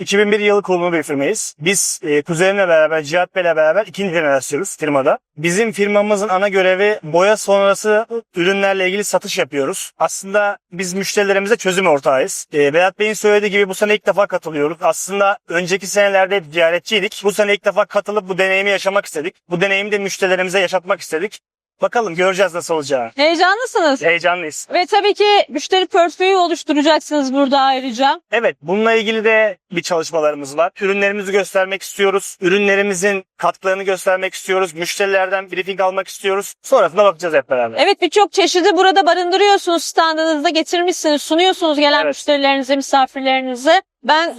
2001 yılı kurulu bir firmayız. Biz e, kuzenimle beraber, Cihat Bey'le beraber ikinci jenerasyonuz firmada. Bizim firmamızın ana görevi boya sonrası ürünlerle ilgili satış yapıyoruz. Aslında biz müşterilerimize çözüm ortağıyız. E, Vedat Bey'in söylediği gibi bu sene ilk defa katılıyoruz. Aslında önceki senelerde hep ziyaretçiydik. Bu sene ilk defa katılıp bu deneyimi yaşamak istedik. Bu deneyimi de müşterilerimize yaşatmak istedik. Bakalım göreceğiz nasıl olacağını. Heyecanlısınız. Heyecanlıyız. Ve tabii ki müşteri portföyü oluşturacaksınız burada ayrıca. Evet, bununla ilgili de bir çalışmalarımız var. Ürünlerimizi göstermek istiyoruz. Ürünlerimizin katkılarını göstermek istiyoruz. Müşterilerden briefing almak istiyoruz. Sonrasında bakacağız hep beraber. Evet birçok çeşidi burada barındırıyorsunuz. Standınızda getirmişsiniz, sunuyorsunuz gelen Evet. müşterilerinize, misafirlerinize. Ben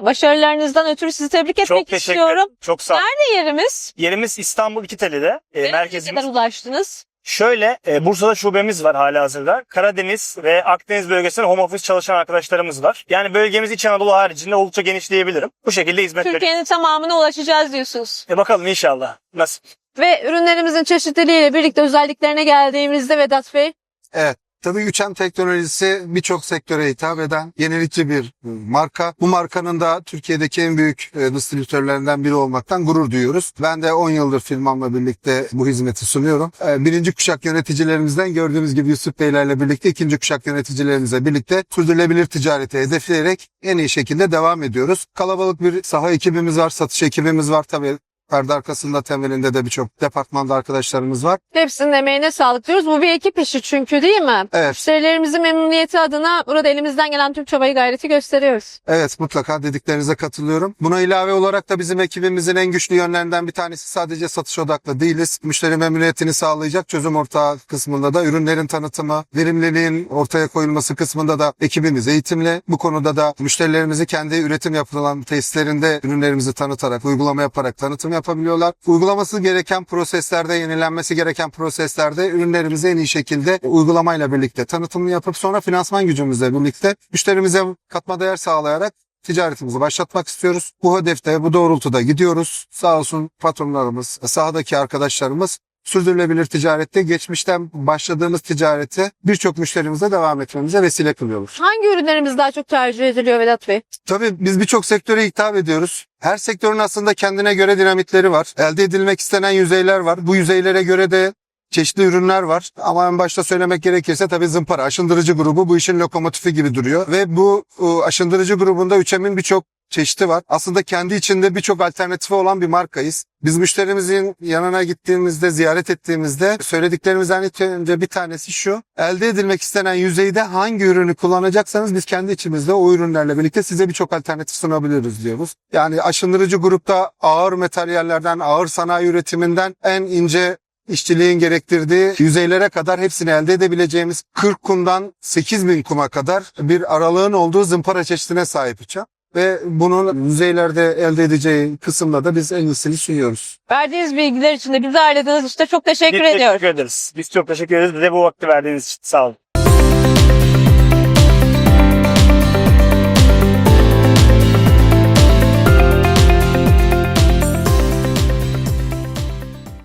başarılarınızdan ötürü sizi tebrik etmek Çok teşekkür istiyorum. ederim. Çok sağ ol. Ne yerimiz? Yerimiz İstanbul İkiteli'de. E, Nereye merkezimiz. kadar ulaştınız? Şöyle, e, Bursa'da şubemiz var hala hazırda. Karadeniz ve Akdeniz bölgesinde home office çalışan arkadaşlarımız var. Yani bölgemiz İç Anadolu haricinde oldukça geniş diyebilirim. Bu şekilde hizmet veriyoruz. Türkiye'nin tamamına ulaşacağız diyorsunuz. E, bakalım inşallah. Nasıl? Ve ürünlerimizin çeşitliliğiyle birlikte özelliklerine geldiğimizde Vedat Bey Evet. Tabii 3M teknolojisi birçok sektöre hitap eden yenilikçi bir marka. Bu markanın da Türkiye'deki en büyük e, distribütörlerinden biri olmaktan gurur duyuyoruz. Ben de 10 yıldır firmamla birlikte bu hizmeti sunuyorum. E, Birinci kuşak yöneticilerimizden gördüğümüz gibi Yusuf Beylerle birlikte ikinci kuşak yöneticilerimizle birlikte sürdürülebilir ticareti hedefleyerek en iyi şekilde devam ediyoruz. Kalabalık bir saha ekibimiz var, satış ekibimiz var tabii. Perde arkasında temelinde de birçok departmanda arkadaşlarımız var. hepsinin emeğine sağlık diyoruz. Bu bir ekip işi çünkü değil mi? Evet. Müşterilerimizin memnuniyeti adına burada elimizden gelen tüm çabayı gayreti gösteriyoruz. Evet mutlaka dediklerinize katılıyorum. Buna ilave olarak da bizim ekibimizin en güçlü yönlerinden bir tanesi sadece satış odaklı değiliz. Müşteri memnuniyetini sağlayacak çözüm ortağı kısmında da ürünlerin tanıtımı, verimliliğin ortaya koyulması kısmında da ekibimiz eğitimli. Bu konuda da müşterilerimizi kendi üretim yapılan tesislerinde ürünlerimizi tanıtarak, uygulama yaparak tanıtım yapabiliyorlar. Uygulaması gereken proseslerde, yenilenmesi gereken proseslerde ürünlerimizi en iyi şekilde uygulamayla birlikte tanıtımını yapıp sonra finansman gücümüzle birlikte müşterimize katma değer sağlayarak ticaretimizi başlatmak istiyoruz. Bu hedefte, bu doğrultuda gidiyoruz. Sağ olsun patronlarımız, sahadaki arkadaşlarımız sürdürülebilir ticarette geçmişten başladığımız ticareti birçok müşterimize devam etmemize vesile kılıyoruz. Hangi ürünlerimiz daha çok tercih ediliyor Vedat Bey? Tabii biz birçok sektöre hitap ediyoruz. Her sektörün aslında kendine göre dinamitleri var. Elde edilmek istenen yüzeyler var. Bu yüzeylere göre de çeşitli ürünler var. Ama en başta söylemek gerekirse tabii zımpara, aşındırıcı grubu bu işin lokomotifi gibi duruyor. Ve bu e, aşındırıcı grubunda 3M'in birçok çeşidi var. Aslında kendi içinde birçok alternatifi olan bir markayız. Biz müşterimizin yanına gittiğimizde, ziyaret ettiğimizde söylediklerimizden ilk önce bir tanesi şu. Elde edilmek istenen yüzeyde hangi ürünü kullanacaksanız biz kendi içimizde o ürünlerle birlikte size birçok alternatif sunabiliriz diyoruz. Yani aşındırıcı grupta ağır materyallerden, ağır sanayi üretiminden en ince işçiliğin gerektirdiği yüzeylere kadar hepsini elde edebileceğimiz 40 kumdan 8000 kuma kadar bir aralığın olduğu zımpara çeşidine sahip uçak. Ve bunun yüzeylerde elde edeceği kısımda da biz en iyisini sunuyoruz. Verdiğiniz bilgiler için de bizi ağırladığınız için de çok teşekkür Biz ediyoruz. teşekkür ederiz. Biz çok teşekkür ederiz. Bize bu vakti verdiğiniz için sağ olun.